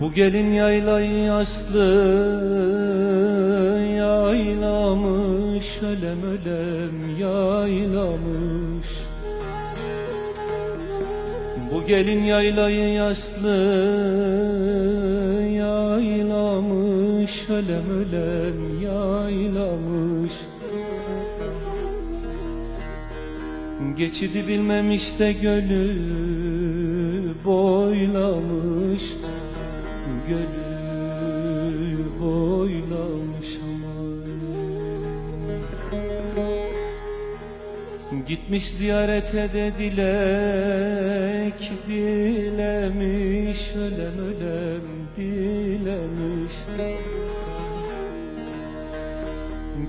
Bu gelin yaylayı yaşlı yaylamış Ölem ölem yaylamış. Bu gelin yaylayı yaşlı yaylamış Ölem ölem yaylamış. Geçidi bilmemiş de gölü boylamış Gölü boylamış aman. Gitmiş ziyarete de dilek dilemiş Ölem ölem dilemiş.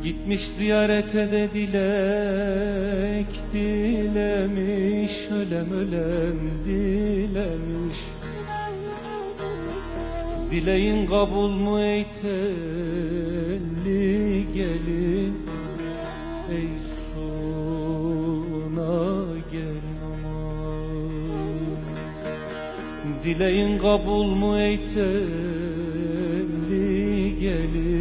Gitmiş ziyarete de dilek dilemiş Ölem ölem dilemiş Dileğin kabul mu ey telli gelin? Ey sona gel aman. Dileğin kabul mu ey gelin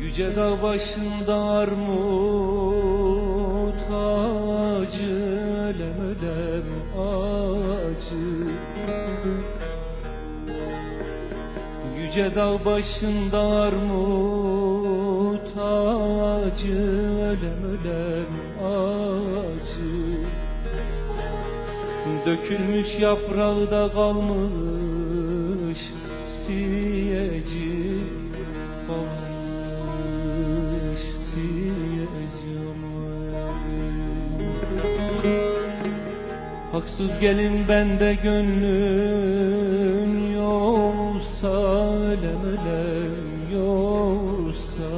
Yüce dağ başında armut Yüce dağ başında armut ağacı Ölem ölem ağacı. Dökülmüş yaprağı da kalmış siyeci Haksız gelin bende gönlün yoksa Ölem ölem yoksa.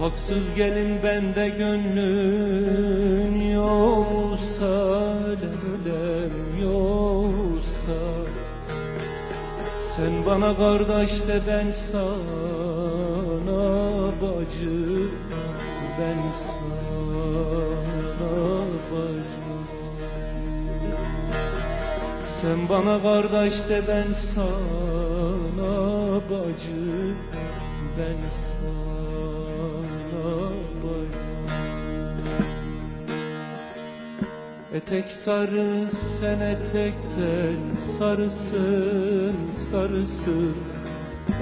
Haksız gelin bende gönlün yoksa Ölem ölem yoksa. Sen bana kardeş de ben sana bacı Ben sana Sen bana kardeş de ben sana bacı Ben sana bacı. Etek sarı sen etekten sarısın sarısın.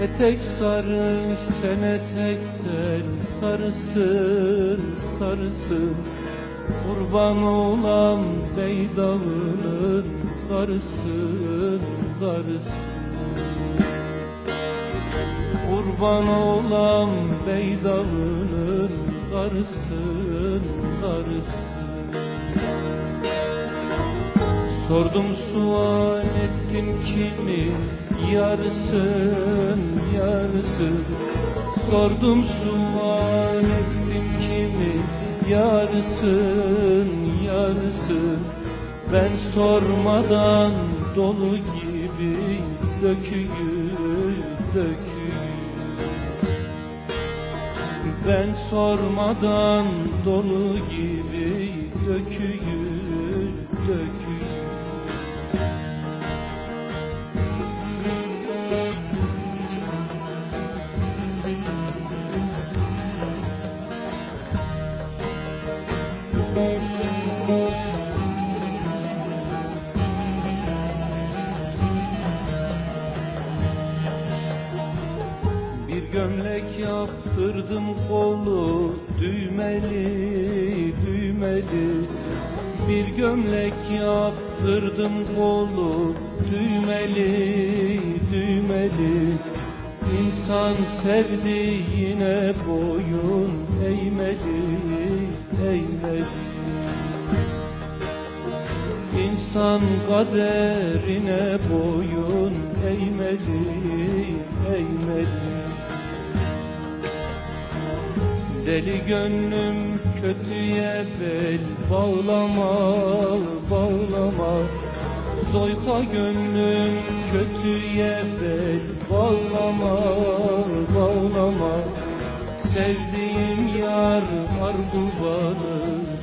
Etek sarı sen etekten sarısın sarısın. Kurban olan beydağının karısın karısın Kurban olan beydağının karısın karısın Sordum sual ettim kimi yarısın yarısın Sordum sual ettim kimi yarısın yarısın Ben sormadan dolu gibi döküyü döküyü Ben sormadan dolu gibi döküyü döküyü Bir gömlek yaptırdım kolu düğmeli düğmeli. Bir gömlek yaptırdım kolu düğmeli düğmeli. İnsan sevdiğine boyun eğmeli eğmeli. İnsan kaderine boyun eğmeli, eğmeli Deli gönlüm kötüye bel bağlama, bağlama. Soyka gönlüm kötüye bel bağlama, bağlama. Sevdiğim yar arbuvanı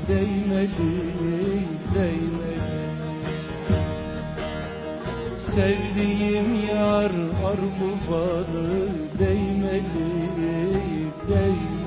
değmeli, değmeli Sevdiğim yar arbuvanı değmeli, değmeli